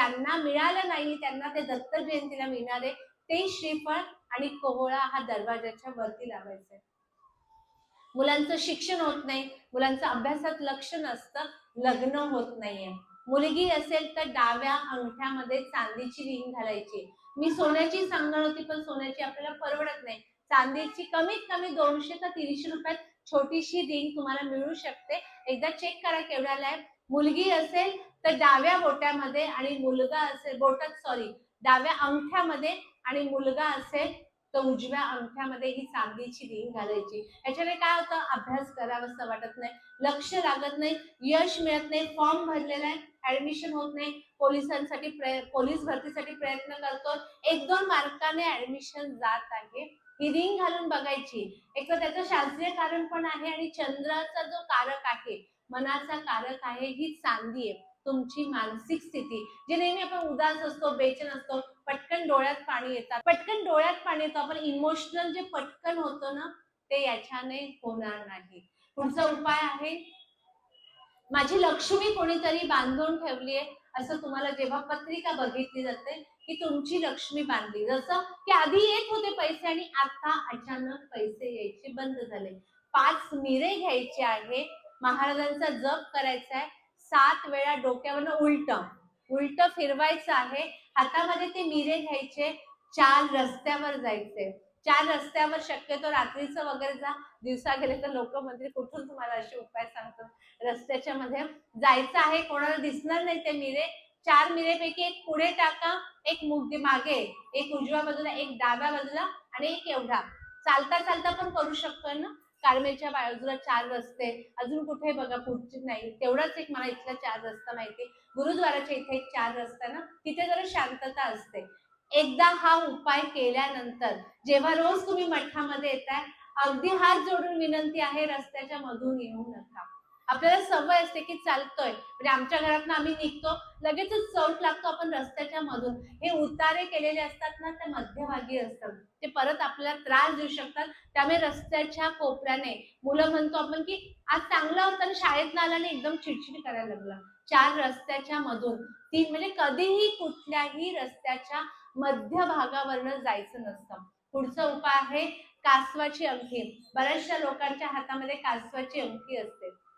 ज्यांना मिळालं नाही त्यांना ते दत्त जयंतीला मिळणारे ते श्रीफळ आणि कोहळा हा दरवाजाच्या वरती लावायचा मुलांचं शिक्षण होत नाही मुलांचं अभ्यासात लक्ष नसतं लग्न होत नाहीये. मुलगी असेल तर डाव्या अंगठ्यामध्ये चांदीची रिंग घालायची. मी सोन्याची सांगणार होती पण सोन्याची आपल्याला परवडत नाही. चांदीची कमीत कमी दोनशे ते तीनशे रुपयात छोटीशी रिंग तुम्हाला मिळू शकते. एकदा चेक करा केवढ्याला आहे. मुलगी असेल तर डाव्या बोट्यामध्ये आणि मुलगा असेल बोटात सॉरी डाव्या अंगठ्यामध्ये आणि मुलगा असेल तर उजव्या अंगठ्यामध्ये ही चांदीची रिंग घालायची. याच्याने काय होतं? अभ्यास करावासा वाटत नाही. लक्ष लागत नाही. यश मिळत नाही. फॉर्म भरलेला आहे. ऍडमिशन होत नाही. पोलिसांसाठी प्रय- पोलीस भरतीसाठी प्रयत्न करतो एक दोन मार्काने ऍडमिशन जात आहे. ही रिंग घालून बघायची. एक तर त्याचं शास्त्रीय कारण पण आहे आणि चंद्राचा जो कारक आहे मनाचा कारक आहे ही चांदी आहे. तुमची मानसिक स्थिती जे नेहमी आपण उदास असतो बेचन असतो पटकन डोळ्यात पाणी येतात. पटकन डोळ्यात पाणी येतो आपण इमोशनल जे पटकन होतो ना ते याच्याने होणार नाही. पुढचा उपाय आहे माझी लक्ष्मी कोणीतरी बांधून ठेवली आहे असं तुम्हाला जेव्हा पत्रिका बघितली जाते की तुमची लक्ष्मी बांधली. जसं की आधी येत होते पैसे आणि आता अचानक पैसे यायचे बंद झाले. पाच मिरे घ्यायचे आहे महाराजांचा जप करायचा आहे सात वेळा डोक्यावरनं उलट उलट फिरवायचं आहे. हातामध्ये ते मिरे घ्यायचे चार रस्त्यावर जायचे. चार रस्त्यावर शक्यतो रात्रीचं वगैरे जा. दिवसा गेले तर लोक म्हणजे कुठून तुम्हाला असे उपाय सांगतो रस्त्याच्या मध्ये जायचं आहे. कोणाला दिसणार नाही ते मिरे. चार मिरेपैकी एक पुढे टाका एक मुग मागे एक उजव्या बाजूला एक डाव्या बाजूला आणि एक एवढा. चालता चालता पण करू शकतो ना? कारमेलच्या बाजूला चार रस्ते. अजून कुठे बघा पुढचे नाही. तेवढाच एक मला इथला चार रस्ता माहिती गुरुद्वाराच्या इथे एक चार रस्ता ना तिथे जरा शांतता असते. एकदा हा उपाय केल्यानंतर जेव्हा रोज तुम्ही मठामध्ये येताय अगदी हात जोडून विनंती आहे रस्त्याच्या मधून येऊ नका. आपल्याला सवय असते की चालतोय. म्हणजे आमच्या घरातनं आम्ही निघतो लगेचच चौक लागतो आपण रस्त्याच्या मधून. हे उतारे केलेले असतात ना ते मध्यभागी असतात. ते परत आपल्याला त्रास देऊ शकतात. त्यामुळे रस्त्याच्या कोपऱ्याने मुलं म्हणतो आपण की आज चांगलं होता आणि शाळेत आला आणि एकदम चिडचिड करायला लागला. चार रस्त्याच्या मधून. तीन म्हणजे कधीही कुठल्याही रस्त्याच्या मध्य भागावरनं जायचं नसतं. पुढचा उपाय आहे कासवाची अंगठी. बऱ्याचशा लोकांच्या हातामध्ये कासवाची अंगठी असते.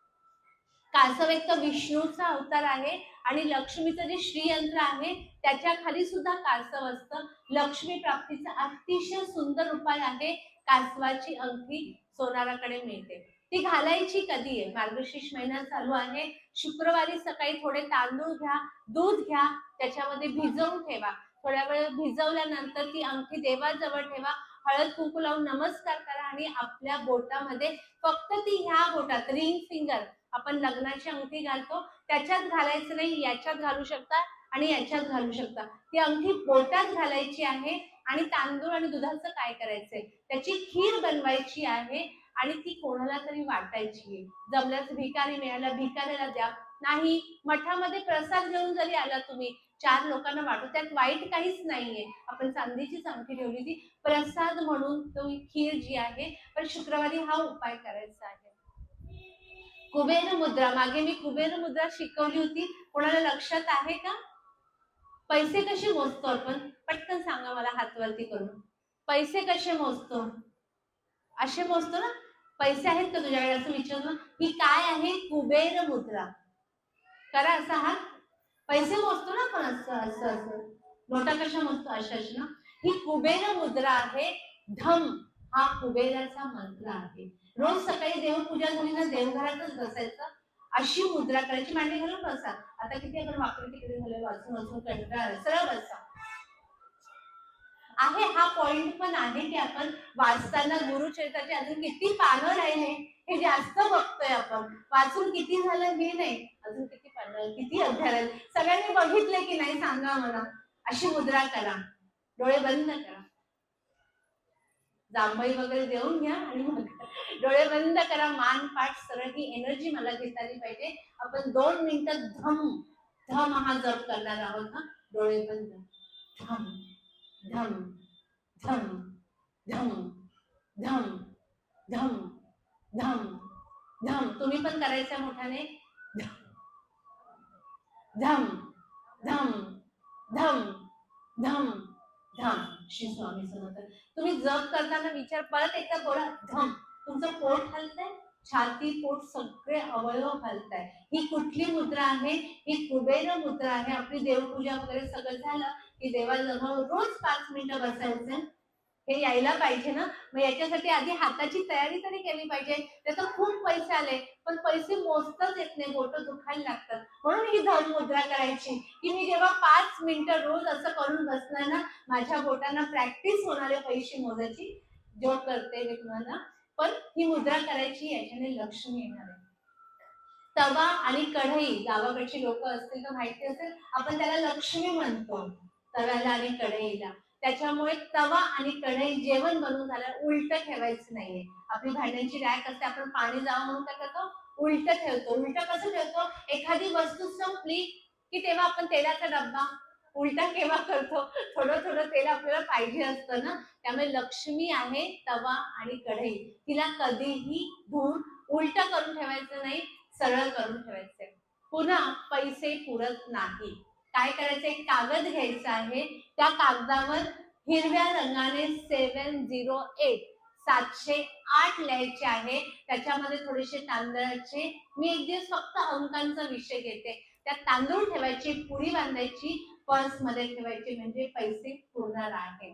कासव एक तर विष्णूचा अवतार आहे आणि लक्ष्मीचं जे श्रीयंत्र आहे त्याच्याखाली सुद्धा कासव असतं. लक्ष्मी प्राप्तीचा अतिशय सुंदर उपाय आहे. कासवाची अंगठी सोनाराकडे मिळते. ती घालायची कधी आहे? मार्गशीर्ष महिना चालू आहे. शुक्रवारी सकाळी थोडे तांदूळ घ्या दूध घ्या त्याच्यामध्ये भिजवून ठेवा. थोड्या वेळ भिजवल्यानंतर ती अंगठी देवाजवळ ठेवा. हळद कुंकू लावून नमस्कार करा आणि आपल्या बोटामध्ये फक्त ती ह्या बोटात रिंग फिंगर आपण लग्नाची अंगठी घालतो त्याच्यात घालायचं नाही याच्यात घालू शकता आणि याच्यात घालू शकता. ती अंगठी बोटात घालायची आहे आणि तांदूळ आणि दुधाचं काय करायचंय? त्याची खीर बनवायची आहे आणि ती कोणाला तरी वाटायची आहे. जमल्यास भिकारी मिळाला भिकाऱ्याला द्या. नाही मठामध्ये प्रसाद घेऊन जरी आला तुम्ही चार लोकांना वाटू त्यात वाईट काहीच नाहीये. आपण चांदीची अंगठी ठेवली ती प्रसाद म्हणून तो खीर जी आहे पण शुक्रवारी हा उपाय करायचा आहे. कुबेर मुद्रा. मागे मी कुबेर मुद्रा शिकवली होती. कोणाला लक्षात आहे का? पैसे कसे मोजतो आपण? पटकन सांगा मला हातवरती करून. पैसे कसे मोजतो? असे मोजतो ना? पैसे आहेत का तुझ्याकडे? असं विचारलं ही काय आहे? कुबेर मुद्रा. करा असा हा पैसे मोजतो ना आपण? असं असं असं. नोटा कशा मोजतो? अशा अशा ना? ही कुबेर मुद्रा आहे. धम. हा कुबेराचा मंत्र आहे. रोज सकाळी देवपूजा झाली ना देवघरातच बसायचं. अशी मुद्रा करायची मांडी घालून बसा. आता किती आपण वाकडे तिकडे झालं वाचून वाचून कंटाळ सरळ बसा. आहे हा पॉइंट पण आहे की आपण वाचताना गुरुचरित्राचे अजून किती पानं राहिले हे जास्त बघतोय आपण. वाचून किती झालं हे नाही. अजून किती पानं किती अध्याय सगळ्यांनी बघितले की नाही सांगा मला. अशी मुद्रा करा. डोळे बंद करा. जांभई वगैरे देऊन घ्या आणि मग डोळे बंद करा मान पाठ सरळ ही एनर्जी मला घेता आली पाहिजे आपण दोन मिनिटं धम धम हा जप करणार आहोत ना डोळे बंद धम धम धम धम धम धम धम धम तुम्ही पण करायचं मोठ्याने धम धम धम धम धम श्री स्वामी समर्थ तुम्ही जप करताना विचार परत एकदा बोला धम तुमचं पोट हलतंय? छाती पोट सगळे अवयव हलताय. ही कुठली मुद्रा आहे? ही कुबेर मुद्रा आहे. आपली देवपूजा वगैरे सगळं झालं की देवाजवळ रोज पाच मिनिटं बसायचं. हे यायला पाहिजे ना? मग याच्यासाठी आधी हाताची तयारी तरी केली पाहिजे. त्याचा खूप पैसे आले पण पैसे मोजताच येत नाही. बोट दुखायला लागतात. म्हणून ही धन मुद्रा करायची. की मी जेव्हा पाच मिनिटं रोज असं करून बसणार ना माझ्या बोटांना प्रॅक्टिस होणारे पैसे मोजायची जो करते मी तुम्हाला. पण ही मुद्रा करायची याच्याने लक्ष्मी येणार आहे. तवा आणि कढई गावाकडची लोक असतील तर माहिती असेल आपण त्याला लक्ष्मी म्हणतो. तव्याला आणि कढईला. त्याच्यामुळे तवा आणि कढई जेवण बनवून झालं उलट ठेवायचं नाहीये. आपली भांड्यांची रॅक असते आपण पाणी जावं म्हणून काय करतो? उलट ठेवतो. उलट कसं ठेवतो? एखादी वस्तू संपली की तेव्हा आपण तेलाचा डब्बा उलटा केव्हा करतो? थोडं थोडं तेल आपल्याला पाहिजे असतं ना? त्यामुळे लक्ष्मी आहे तवा आणि कढई. तिला कधीही धुवून उलट करून ठेवायचं नाही सरळ करून ठेवायचंय पुन्हा पैसे पुरत नाही. काय करायचं? एक कागद घ्यायचा आहे. त्या कागदावर हिरव्या रंगाने सेवन झिरो एट सातशे आठ लिहायचे आहे. त्याच्यामध्ये थोडेसे तांदळाचे. मी एक दिवस फक्त अंकांचा विषय घेते. त्यात तांदूळ ठेवायची पुडी बांधायची पर्समध्ये ठेवायची म्हणजे पैसे पुरणार आहे.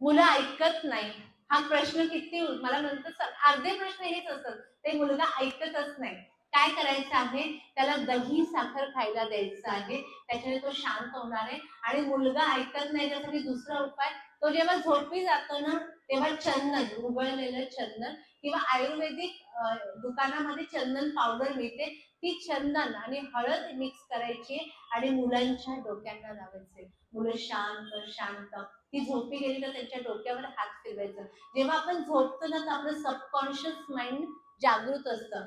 मुलं ऐकत नाही. हा प्रश्न किती मला नंतर अर्धे प्रश्न हेच असतात. ते मुलगा ऐकतच नाही. काय करायचं आहे? त्याला दही साखर खायला द्यायचं आहे. त्याच्याने तो शांत होणार आहे. आणि मुलगा ऐकत नाही त्यासाठी दुसरा उपाय तो जेव्हा झोपी जातो ना तेव्हा चंदन उबळलेलं चंदन किंवा आयुर्वेदिक दुकानामध्ये चंदन पावडर मिळते. ती चंदन आणि हळद मिक्स करायची आणि मुलांच्या डोक्यांना लावायचे. मुलं शांत शांत. ती झोपी गेली तर त्यांच्या डोक्यावर हात फिरवायचा. जेव्हा आपण झोपतो ना तर आपलं सबकॉन्शियस माइंड जागृत असतं.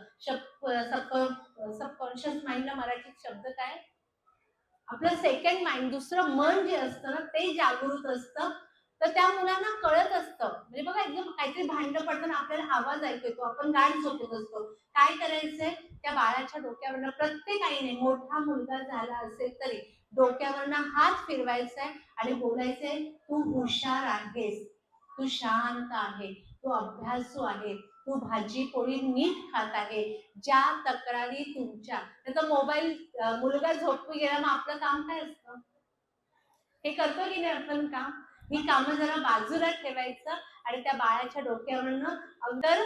सबकॉन्शियस माइंडला मराठीत शब्द काय? आपलं सेकंड माइंड दुसरं मन जे असतं ना ते जागृत असतं. तर त्या मुलांना कळत असतं. म्हणजे बघा एकदम काहीतरी भांड पडताना आपल्याला आवाज ऐकू येतो. आपण गाठ झोपत असतो. काय करायचंय? त्या बाळाच्या डोक्यावरनं प्रत्येक आईने मोठा मुलगा झाला असेल तरी डोक्यावरनं हात फिरवायचाय आणि बोलायचंय तू हुशार आहेस. तू शांत आहे. तू अभ्यासू आहे. तू भाजी पोळी नीट खात आहे. ज्या तक्रारी तुमच्या. त्याचा मोबाईल मुलगा झोपू गेला मग आपलं काम काय असतं? हे करतो की नाही आपण काम? ही कामं जरा बाजूला ठेवायचं आणि त्या बाळाच्या डोक्यावरनं अगोदर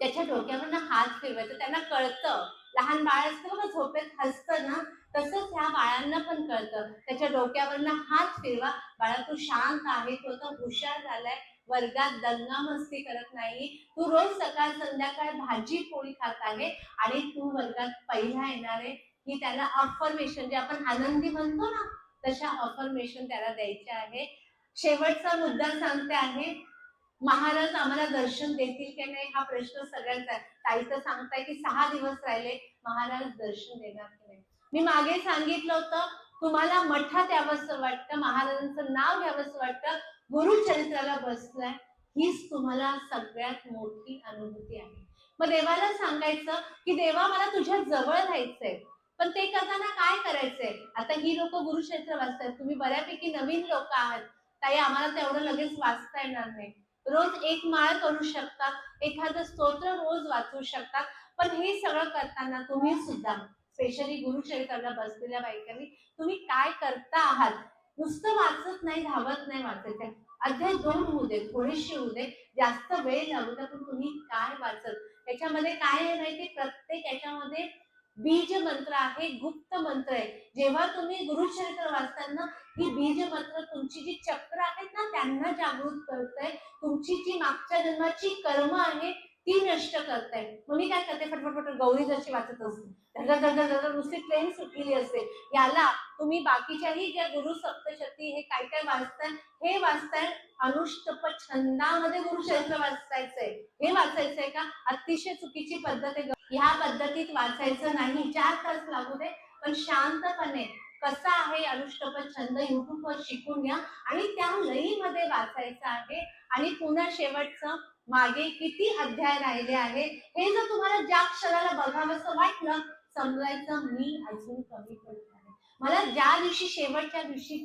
त्याच्या डोक्यावरनं हात फिरवायचं. त्यांना कळतं. लहान बाळ असतं बघा झोपेत हसतं ना? तसंच ह्या बाळांना पण कळतं. त्याच्या डोक्यावरनं हात फिरवा. बाळा तू शांत आहे तो आता हुशार झालाय. वर्गात दंगा मस्ती करत नाही. तू रोज सकाळ संध्याकाळ भाजी पोळी खात आहे आणि तू वर्गात पहिला येणार आहे. ही त्याला अफर्मेशन जे आपण आनंदी म्हणतो ना तशा अफर्मेशन त्याला द्यायचे आहे. शेवटचा मुद्दा सांगते आहे. महाराज आम्हाला दर्शन देतील की नाही? हा प्रश्न सगळ्यांचा ताईचं सांगताय की सहा दिवस राहिले महाराज दर्शन देणार की नाही? मी मागे सांगितलं होतं तुम्हाला मठात यावंसं वाटतं महाराजांचं नाव घ्यावंसं वाटतं गुरुचरित्राला बसलाय हीच तुम्हाला सगळ्यात मोठी अनुभूती आहे. मग देवाला सांगायचं की देवा मला तुझ्या जवळ राहायचंय पण ते करताना काय करायचंय? आता ही लोक गुरुक्षेत्र वाचतात तुम्ही बऱ्यापैकी नवीन लोक आहात. ताई आम्हाला तेवढं लगेच वाचता येणार नाही. रोज एक माळ करू शकता एखादं स्तोत्र रोज वाचू शकतात पण हे सगळं करताना तुम्ही सुद्धा स्पेशली गुरुचरित्राला बसलेल्या बायकांनी तुम्ही काय करता आहात? नुसतं वाचत नाही धावत नाही वाचत अध्याय दोन होऊ दे थोडेसे होऊ दे जास्त वेळ लागू दे पण तुम्ही काय वाचत? त्याच्यामध्ये काय आहे माहिती प्रत्येक याच्यामध्ये बीज मंत्र आहे गुप्त मंत्र आहे. जेव्हा तुम्ही गुरुचरित्र वाचताना ही बीज मंत्र तुमची जी चक्र आहेत ना त्यांना जागृत करताय. तुमची जी मागच्या जन्माची कर्म आहे ती नष्ट करताय. मग मी काय करते? फटफट फटफट गौरी जशी वाचत असते. धड नुसती ट्रेन सुटलेली असते. याला तुम्ही बाकीच्याही ज्या गुरु सप्तशती हे काय काय वाचताय हे वाचताय अनुष्टप छंदामध्ये गुरुचरित्र वाचायचंय. हे वाचायचंय का? अतिशय चुकीची पद्धत आहे ह्या पद्धतीत वाचायचं नाही. चार तास लागू दे पण शांतपणे कसा आहे अनुष्टप छंद युट्यूबवर शिकून घ्या. आणि त्या लईमध्ये वाचायचं आहे. आणि पुन्हा शेवटचं मागे किती अध्याय राहिले आहे हे जर तुम्हाला ज्या क्षणाला बघावंसं वाटलं समजायचं मी अजून कमी पडत मला ज्या दिवशी शेवटच्या दिवशी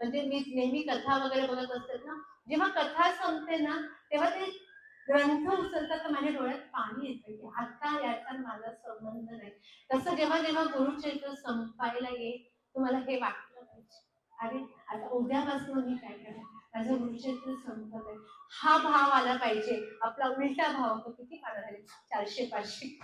म्हणजे मी नेहमी कथा वगैरे बघत असते ना जेव्हा कथा संपते ना तेव्हा ते ग्रंथ उचलतात तर माझ्या डोळ्यात पाणी येतं की आता याचा माझा संबंध नाही. तसं जेव्हा जेव्हा गुरुचरित्र संपायला येईल तुम्हाला हे वाटलं पाहिजे. अरे आता उद्यापासून मी काय करणार माझं गुरुचरित्र संपत आहे हा भाव आला पाहिजे. आपला उलटा भाव तो किती पानं झाले चारशे पाचशे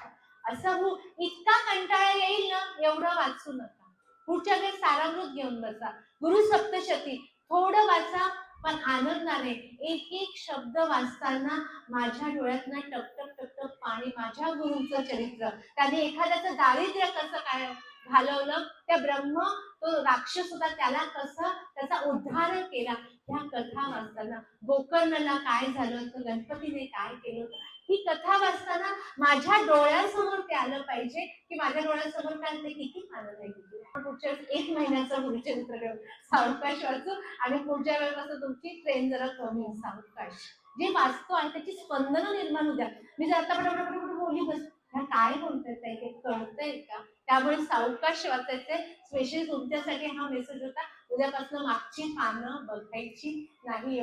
असा हो इतका कंटाळा येईल ना एवढं वाचू नका. पुढच्या वेळेस सारामृत घेऊन बसा. गुरु सप्तशती थोडं वाचा पण आनंदाने एक एक शब्द वाचताना माझ्या डोळ्यातनं टकटक टकटक पाणी माझ्या गुरुचं चरित्र. त्याने एखाद्याचं दारिद्र्य कसं काय घालवलं त्या ब्रह्म तो राक्षस होता त्याला कसं त्याचा उद्धार केला ह्या कथा वाचताना गोकर्णला काय झालं होतं गणपतीने काय केलं होतं ही कथा वाचताना माझ्या डोळ्यासमोर ते आलं पाहिजे की माझ्या डोळ्यासमोर काय ते किती आनंद आहे पुढच्या वेळेस एक महिन्याचा गुरुचरित्र घेऊन सावकाश वाचू. आणि पुढच्या वेळेपासून तुमची ट्रेन जरा कमी होईल, सावकाश. जे वाचतो आणि त्याची स्पंदनं निर्माण होत्या मी जर आता पटापट पटापट बोलली बस ह्या काय बोलतायत ते? कळतंय का? त्यामुळे सावकाश वाचायचे स्पेशली तुमच्यासाठी हा मेसेज होता. उद्यापासून मागची पानं बघायची नाही